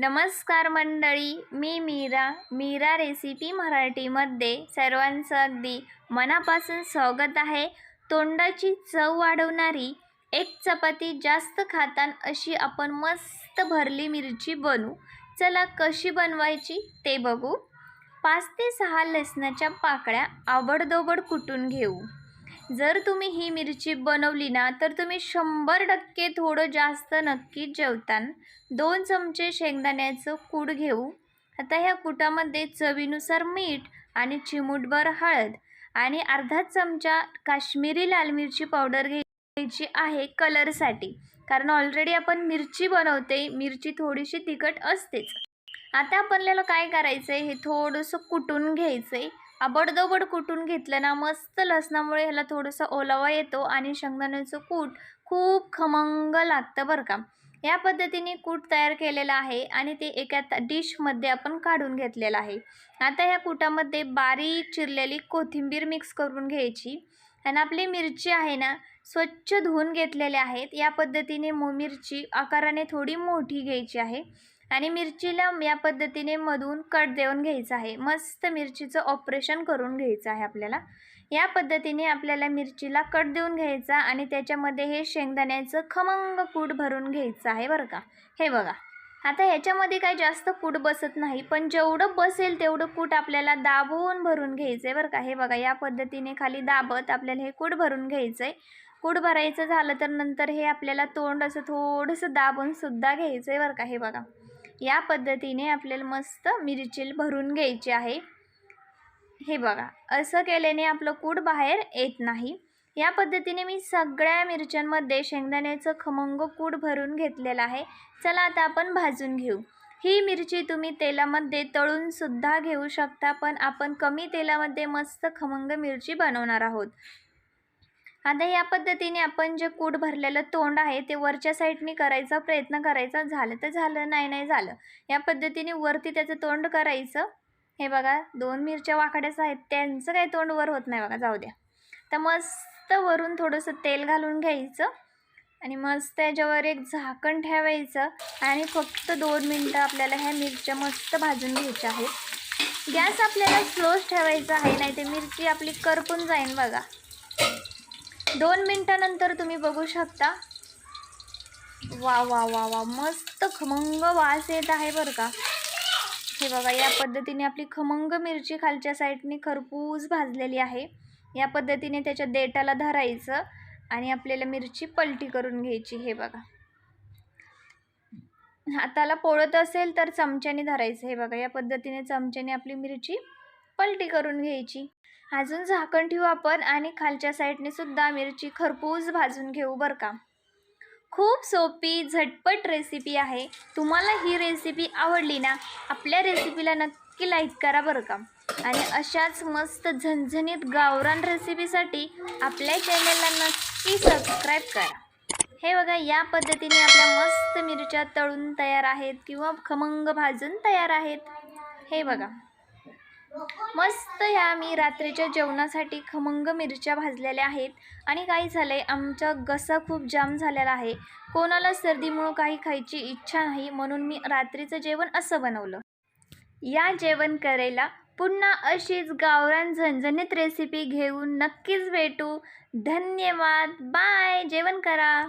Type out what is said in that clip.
नमस्कार मंडळी मी मीरा. मीरा रेसिपी मराठीमध्ये सर्वांचं अगदी मनापासून स्वागत आहे. तोंडाची चव वाढवणारी एक चपाती जास्त खातान अशी आपण मस्त भरली मिरची बनवू. चला कशी बनवायची ते बघू. पाच ते सहा लसणाच्या पाकळ्या आवडदोबड कुटून घेऊ. जर तुम्ही ही मिरची बनवली ना तर तुम्ही शंभर टक्के थोडं जास्त नक्कीच जेवतान. दोन चमचे शेंगदाण्याचं कूड घेऊ. आता ह्या कुटामध्ये चवीनुसार मीठ आणि चिमूटभर हळद आणि अर्धा चमचा काश्मीरी लाल मिरची पावडर घ्यायची आहे कलरसाठी. कारण ऑलरेडी आपण मिरची बनवते मिरची थोडीशी तिखट असतेच. आता आपल्याला काय करायचं आहे हे थोडंसं कुटून घ्यायचं आहे आबडदोबड कुटून घेतलं ना मस्त लसणामुळे ह्याला थोडंसं ओलावा येतो आणि शेंगदाण्याचं कूट खूप खमंग लागतं बरं का. या पद्धतीने कूट तयार केलेलं आहे आणि ते एका डिशमध्ये आपण काढून घेतलेलं आहे. आता ह्या कुटामध्ये बारीक चिरलेली कोथिंबीर मिक्स करून घ्यायची आणि आपली मिरची आहे ना स्वच्छ धुवून घेतलेल्या आहेत. या पद्धतीने मो मिरची आकाराने थोडी मोठी घ्यायची आहे. आणि मिरचीला या पद्धतीने मधून कट देऊन घ्यायचं आहे. मस्त मिरचीचं ऑपरेशन करून घ्यायचं आहे आपल्याला. या पद्धतीने आपल्याला मिरचीला कट देऊन घ्यायचा आणि त्याच्यामध्ये हे शेंगदाण्याचं खमंग कूट भरून घ्यायचं आहे बरं का. हे बघा. आता ह्याच्यामध्ये काही जास्त कूट बसत नाही पण जेवढं बसेल तेवढं कूट आपल्याला दाबून भरून घ्यायचं आहे बरं का. हे बघा या पद्धतीने खाली दाबत आपल्याला हे कूट भरून घ्यायचं आहे कूट भरायचं झालं तर नंतर हे आपल्याला तोंड असं थोडंसं दाबून सुद्धा घ्यायचं आहे बरं का. हे बघा. या पद्धतीने आपल्याला मस्त मिरची भरून घ्यायची आहे. हे बघा असं केल्याने आपलं कूड बाहेर येत नाही. या पद्धतीने मी सगळ्या मिरच्यांमध्ये शेंगदाण्याचं खमंग कूड भरून घेतलेलं आहे. चला आता आपण भाजून घेऊ. ही मिरची तुम्ही तेलामध्ये तळूनसुद्धा घेऊ शकता पण आपण कमी तेलामध्ये मस्त खमंग मिरची बनवणार आहोत. आता या पद्धतीने आपण जे कूट भरलेलं तोंड आहे ते वरच्या साईडने करायचा प्रयत्न करायचा. झालं तर झालं नाही नाही झालं. या पद्धतीने वरती त्याचं तोंड करायचं. हे बघा दोन मिरच्या वाकड्याच आहेत. त्यांचं काही तोंड वर होत नाही बघा जाऊ द्या. तर मस्त वरून थोडंसं तेल घालून घ्यायचं आणि मस्त त्याच्यावर एक झाकण ठेवायचं आणि फक्त दोन मिनटं आपल्याला ह्या मिरच्या मस्त भाजून घ्यायच्या आहेत. गॅस आपल्याला स्लोच ठेवायचा आहे नाही ते मिरची आपली करपून जाईन बघा. दोन मिनटानंतर तुम्ही बघू शकता. वा वा वा वा मस्त खमंग वास येत आहे बरं का. हे बघा या पद्धतीने आपली खमंग मिरची खालच्या साईडने खरपूस भाजलेली आहे. या पद्धतीने त्याच्या देटाला धरायचं आणि आपल्याला मिरची पलटी करून घ्यायची हे बघा. हाताला पोळत असेल तर चमच्याने धरायचं हे बघा. या पद्धतीने चमच्याने आपली मिरची पलटी करून घ्यायची. अजून झाकण ठेवू आपण आणि खालच्या साईडने सुद्धा मिरची खरपूस भाजून घेऊ बरं का. खूप सोपी झटपट रेसिपी आहे. तुम्हाला ही रेसिपी आवडली ना आपल्या रेसिपीला नक्की लाईक करा बरं का. आणि अशाच मस्त झणझणीत गावरान रेसिपीसाठी आपल्या चॅनलला नक्की सबस्क्राईब करा. हे बघा या पद्धतीने आपल्या मस्त मिरच्या तळून तयार आहेत किंवा खमंग भाजून तयार आहेत. हे बघा. मस्त ह्या मी रात्रीच्या जेवणासाठी खमंग मिरच्या भाजलेल्या आहेत. आणि काय झालं आहे आमचा घसा खूप जाम झालेला आहे. कोणाला सर्दीमुळं काही खायची इच्छा नाही म्हणून मी रात्रीचं जेवण असं बनवलं. या जेवण करायला पुन्हा अशीच गावरान झणझणीत रेसिपी घेऊन नक्कीच भेटू. धन्यवाद. बाय जेवण करा.